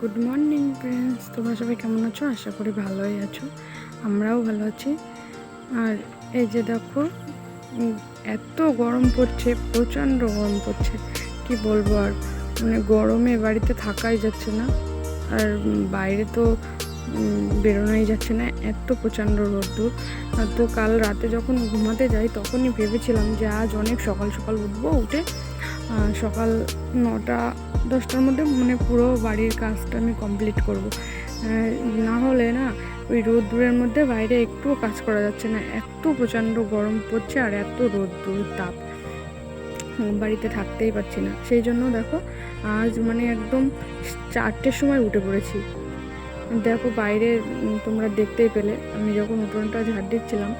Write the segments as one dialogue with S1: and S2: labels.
S1: Good morning friends তোমরা সবাই কেমন আছো? আশা করি ভালোই আছো। আমরাও ভালো আছি। আর এই যে দেখো এত গরম পড়ছে, প্রচণ্ড গরম পড়ছে। কি বলব আর? মানে গরমে বাড়িতে থাকাই যাচ্ছে না। আর বাইরে তো বেরোনোই যাচ্ছে না। এত প্রচণ্ড রোদ্দুর। আর তো কাল রাতে যখন ঘুমাতে যাই, তখনই ভেবেছিলাম যে আজ অনেক সকাল সকাল উঠবো উঠে। সকাল নটা দশটার মধ্যে মানে পুরো বাড়ির কাজটা আমি কমপ্লিট করব। না হলে না ওই রোদ্দুরের মধ্যে বাইরে একটুও কাজ করা যাচ্ছে না। এত প্রচণ্ড গরম পড়ছে আর এত রোদ্দুর তাপ। বাড়িতে থাকতেই পারছি না। সেই জন্য দেখো, আজ মানে একদম চারটের সময় উঠে পড়েছি। দেখো বাইরে তোমরা দেখতেই পেলে, আমি যখন উঠোনটা ঝাড় দিচ্ছিলাম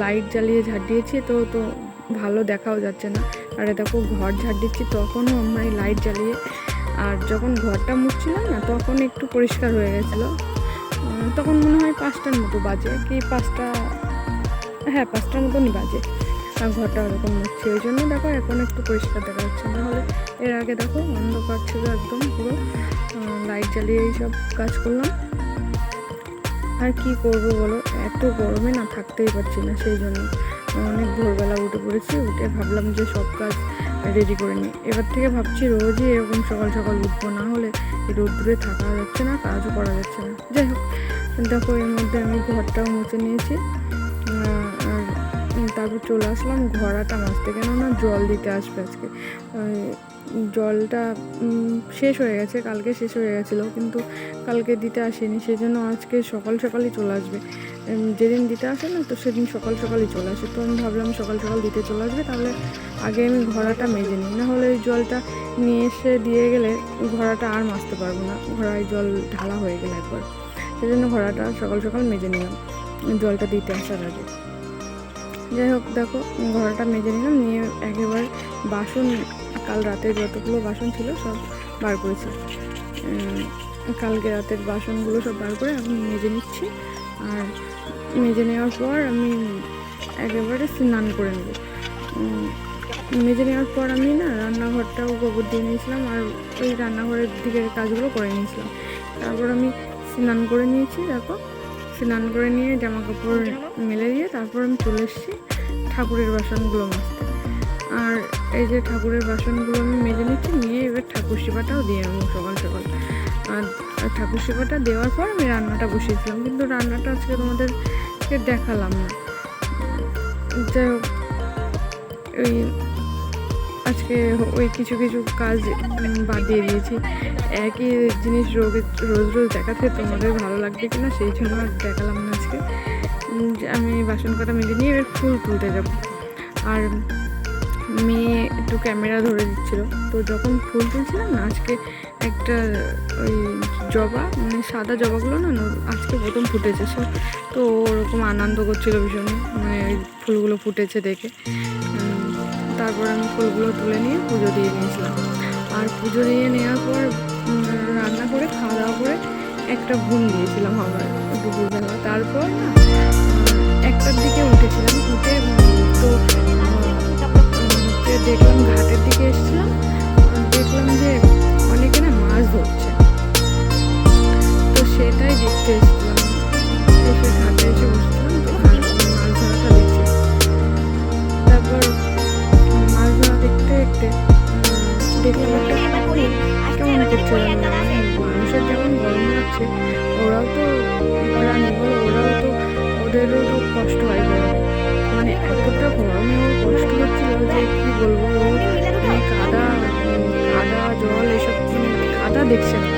S1: লাইট জ্বালিয়ে ঝাড় দিয়েছি তো তো ভালো দেখাও যাচ্ছে না। আর দেখো, ঘর ঝাড় দিচ্ছি, তখনও আমরা লাইট জ্বালিয়ে, আর যখন ঘরটা মুছছিলাম না, তখন একটু পরিষ্কার হয়ে গেছিল। তখন মনে হয় পাঁচটার মতো বাজে, কি পাঁচটা হ্যাঁ পাঁচটার মতনই বাজে। আর ঘরটা ওরকম মুছছি, ওই জন্য দেখো এখন একটু পরিষ্কার দেখা যাচ্ছে। নাহলে এর আগে দেখো, অন্ধকার ছিল একদম পুরো। লাইট জ্বালিয়ে এই সব কাজ করলাম। আর কি করব বলো? এত গরমে না থাকতেই পারছি না, সেই জন্য। অনেক ভোরবেলা উঠে পড়েছি, উঠে ভাবলাম যে সব কাজ রেডি করে নিই। এবার থেকে ভাবছি রোজই এরকম সকাল সকাল উঠবো, না হলে রোদ্দুরে থাকা যাচ্ছে না, কাজও করা যাচ্ছে না। যাই হোক, দেখো এর মধ্যে আমি ঘরটাও মুছে নিয়েছি। তারপর চলে আসলাম ঘোড়াটা মাছতে কেননা জল দিতে আসবে আজকে। জলটা শেষ হয়ে গেছে, কালকে শেষ হয়ে গেছিল, কিন্তু কালকে দিতে আসেনি সেই জন্য আজকে সকাল সকালই চলে আসবে। যেদিন দিতে আসে না, তো সেদিন সকাল সকালই চলে আসে। তো আমি ভাবলাম সকাল সকাল দিতে চলে আসবে, তাহলে আগে আমি ঘোড়াটা মেজে নিই। না হলে ওই জলটা নিয়ে এসে দিয়ে গেলে ঘোড়াটা আর মাজতে পারব না। ঘোড়ায় জল ঢালা হয়ে গেলে একবার। সেই জন্য ঘোড়াটা সকাল সকাল মেজে নিলাম, জলটা দিতে আসার আগে। যাই হোক, দেখো, ঘোড়াটা মেজে নিলাম, নিয়ে একেবারে বাসন, কাল রাতে যতগুলো বাসন ছিল সব বার করেছি। কালকে রাতের বাসনগুলো সব বার করে আমি মেজে নিচ্ছি। আর মেজে নেওয়ার পর আমি একেবারে স্নান করে নেব। মেজে নেওয়ার পর আমি না রান্নাঘরটাও গোবর দিয়ে নিয়েছিলাম আর ওই রান্নাঘরের দিকের কাজগুলো করে নিয়েছিলাম। তারপর আমি স্নান করে নিয়েছি, দেখো। স্নান করে নিয়ে জামা কাপড় মেলে দিয়ে তারপর আমি চলে এসেছি ঠাকুরের বাসনগুলো মাজতে। আর এই যে ঠাকুরের বাসনগুলো আমি মেজে নিচ্ছি, নিয়ে এবার ঠাকুর সেবাটাও দিয়ে নেব সকাল সকাল। আর ঠাকুর সেবাটা দেওয়ার পর আমি রান্নাটা বসিয়েছিলাম, কিন্তু রান্নাটা আজকে তোমাদেরকে দেখালাম না। যাই হোক, ওই আজকে ওই কিছু কিছু কাজ বাদ দিয়ে দিয়েছি। একই জিনিস রোজ রোজ রোজ দেখাতে তোমাদের ভালো লাগবে কিনা সেই জন্য আর দেখালাম না আজকে। আমি বাসন কটা মেজে নিয়ে এবার ফুল তুলতে যাব। আর মেয়ে একটু ক্যামেরা ধরে দিচ্ছিল। তো যখন ফুল তুলছিলাম না, আজকে একটা ওই জবা মানে সাদা জবাগুলো না আজকে প্রথম ফুটেছে, সব। তো ওরকম আনন্দ করছিল ভীষণ মানে ওই ফুলগুলো ফুটেছে দেখে। তারপর আমি ফুলগুলো তুলে নিয়ে পুজো দিয়ে নিয়েছিলাম। আর পুজো দিয়ে নেওয়ার পর রান্না করে খাওয়া দাওয়া করে একটা ঘুম দিয়েছিলাম আবার, দুপুরবেলা। তারপর না একটার দিকে উঠেছিলাম। গরম ওরাও তো প্রাণী বলো ওরাও তো ওদেরও তো কষ্ট হয় মানে এতটা গরমে ওর কষ্ট হচ্ছিল যে কি বলব? মানে কাদা কাদা জল এসব মানে কাদা দেখছে না।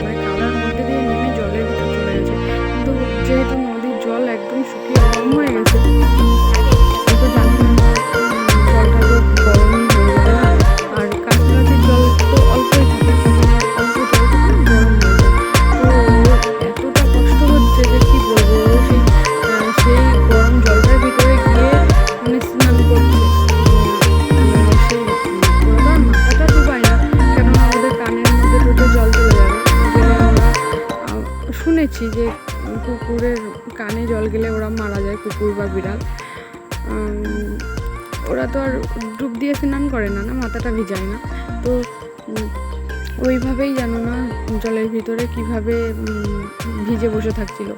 S1: শুনেছি যে কুকুরের কানে জল গেলে ওরা মারা যায়, কুকুর বা বিড়াল। ওরা তো আর ডুব দিয়ে স্নান করে না না মাথাটা ভিজায় না। তো ওইভাবেই জানো না জলের ভিতরে কীভাবে ভিজে বসে থাকছিল।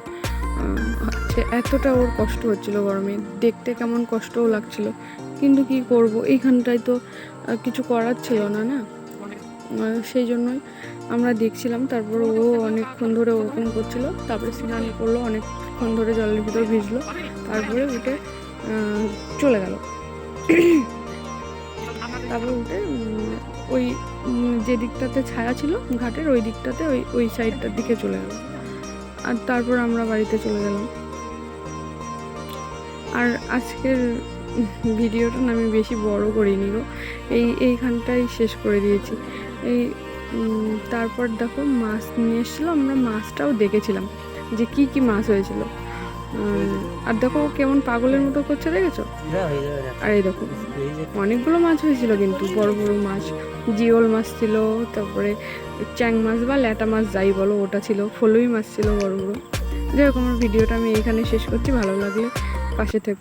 S1: এতটা ওর কষ্ট হচ্ছিল গরমে, দেখতে কেমন কষ্টও লাগছিল। কিন্তু কি করব, এইখানটায় তো কিছু করার ছিল না না? সেই জন্যই আমরা দেখছিলাম। তারপর ও অনেকক্ষণ ধরে ওরকম করছিল। তারপরে স্নান করল, অনেকক্ষণ ধরে জলের ভিতর ভিজলো। তারপরে উঠে চলে গেল। তারপর উঠে ওই যে দিকটাতে ছায়া ছিল ঘাটের, ওই দিকটাতে ওই ওই সাইডটার দিকে চলে গেল। আর তারপর আমরা বাড়িতে চলে গেলাম। আর আজকের ভিডিওটা আমি বেশি বড় করিনি গো। এই, এইখানটাই শেষ করে দিয়েছি। এই তারপর দেখো মাছ নিয়ে এসেছিল আমরা মাছটাও দেখেছিলাম যে কি কি মাছ হয়েছিল। আর দেখো কেমন পাগলের মতো করছে দেখেছ? আর এই দেখো অনেকগুলো মাছ হয়েছিল কিন্তু বড় বড় মাছ জিওল মাছ ছিল তারপরে চ্যাং মাছ বা ল্যাটা মাছ যাই বলো ওটা ছিল ফলুই মাছ ছিল বড় বড়। যাই হোক আমার ভিডিওটা আমি এইখানে শেষ করছি ভালো লাগলে পাশে থেকে।